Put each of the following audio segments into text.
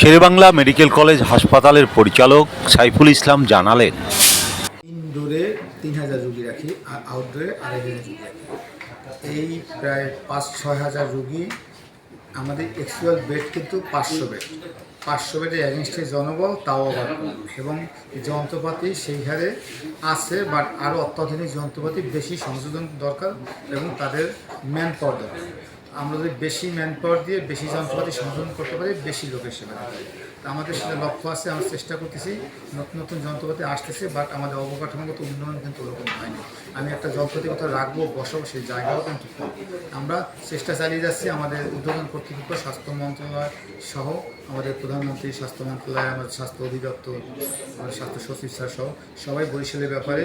Sherebangla medical college হাসপাতালের পরিচালক সাইফুল ইসলাম জানালেন। ইনডোরে তিন হাজার রুগী রাখি, আর আউটডোরে আড়াই হাজার রুগী রাখি। এই প্রায় পাঁচ, ছয় হাজার রুগী, আমাদের অ্যাকচুয়াল বেড কিন্তু পাঁচশো বেড। পাঁচশো বেডের অ্যাগেনস্টে জনবল, তাও আবার এবং যন্ত্রপাতি সেই হারে আছে বাট আরও অত্যাধুনিক যন্ত্রপাতি বেশি সংশোধন দরকার এবং তাদের ম্যান পাওয়ার দরকার। আমরা যদি বেশি ম্যান পাওয়ার দিয়ে, বেশি যন্ত্রপাতি সংশোধন করতে পারি, বেশি লোকের সেবা তা আমাদের সেটা লক্ষ্য আছে, আমরা চেষ্টা করতেছি, নতুন নতুন যন্ত্রপাতি আসতেছে বাট আমাদের অবকাঠামোগত উন্নয়ন কিন্তু ওরকম হয়নি। আমি একটা যন্ত্রপাতি কোথাও রাখব, বসাবো, সেই জায়গাও কিন্তু আমরা চেষ্টা চালিয়ে যাচ্ছি, আমাদের উদ্বোধন কর্তৃপক্ষ, স্বাস্থ্য মন্ত্রণালয় সহ, আমাদের প্রধানমন্ত্রী, স্বাস্থ্য মন্ত্রণালয়, আমাদের স্বাস্থ্য অধিদপ্তর, আমাদের স্বাস্থ্য সচিব স্যার সহ, সবাই বরিশালের ব্যাপারে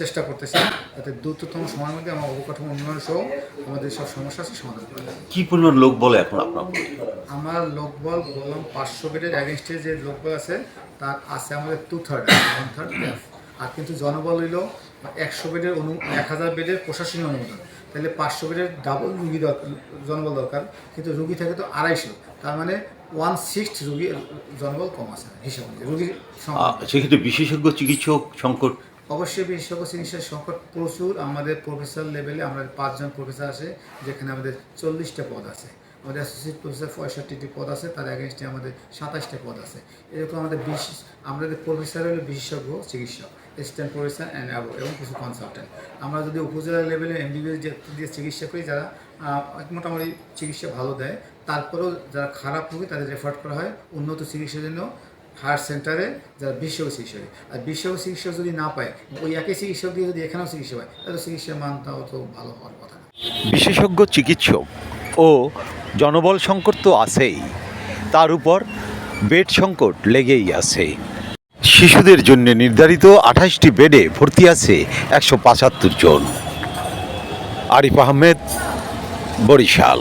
চেষ্টা করতেছি, যাতে দ্রুততম সময়ের মধ্যে আমার অবকাঠামো উন্নয়ন সহ আমাদের সব সমস্যা আছে সমাধান কি পরিমাণ লোক বলে এখন আপনার আমার লোকবল বললাম পাঁচশো বেডের অ্যাগেনস্টে যে লোকবল আছে তার আছে আমাদের টু থার্ড ওয়ান থার্ড আর কিন্তু জনবল হইল একশো বেডের অনু এক হাজার বেডের প্রশাসনিক অনুমোদন। তাহলে পাঁচশো বেডের ডাবল রুগী দরকার জনবল দরকার কিন্তু রুগী থাকে তো আড়াইশো। তার মানে ওয়ান সিক্স রুগী জনবল কম আছে হিসাব রুগীর সেক্ষেত্রে বিশেষজ্ঞ চিকিৎসক সংকট অবশ্যই বিশেষজ্ঞ চিকিৎসার সংকট প্রচুর। আমাদের প্রফেসর লেভেলে আমাদের পাঁচজন প্রফেসর আছে, যেখানে আমাদের চল্লিশটা পদ আছে। আমাদের অ্যাসোসিয়েট প্রফেসর পঁয়ষট্টিটি পদ আছে, তার অ্যাগেনস্টে আমাদের সাতাশটা পদ আছে। এরকম আমাদের বিশেষ আমাদের প্রফেসর হলো বিশেষজ্ঞ, চিকিৎসক অ্যাসিস্ট্যান্ট প্রফেসর অ্যান্ড অ্যাবো এবং কিছু কনসালটেন্ট আমরা যদি উপজেলা লেভেলে এমবিবিএস দিয়ে চিকিৎসা করি, যারা মোটামুটি চিকিৎসা ভালো দেয়, তারপরেও যারা খারাপ রোগী, তাদের রেফার করা হয় উন্নত চিকিৎসার জন্য। হায়ার সেন্টারে যারা বিশ্বজ্ঞ চিকিৎসক, আর বিশ্ব চিকিৎসক যদি না পায়, ওই একই চিকিৎসক দিয়ে যদি এখানেও চিকিৎসা হয়, তাহলে চিকিৎসার মানটা অত ভালো হওয়ার কথা বিশেষজ্ঞ চিকিৎসক ও জনবল সংকট তো আছেই। তার উপর বেড সংকট লেগেই আছে। শিশুদের জন্য নির্ধারিত আঠাশটি বেডে ভর্তি আছে একশো পঁচাত্তর জন। আরিফ আহমেদ, বরিশাল।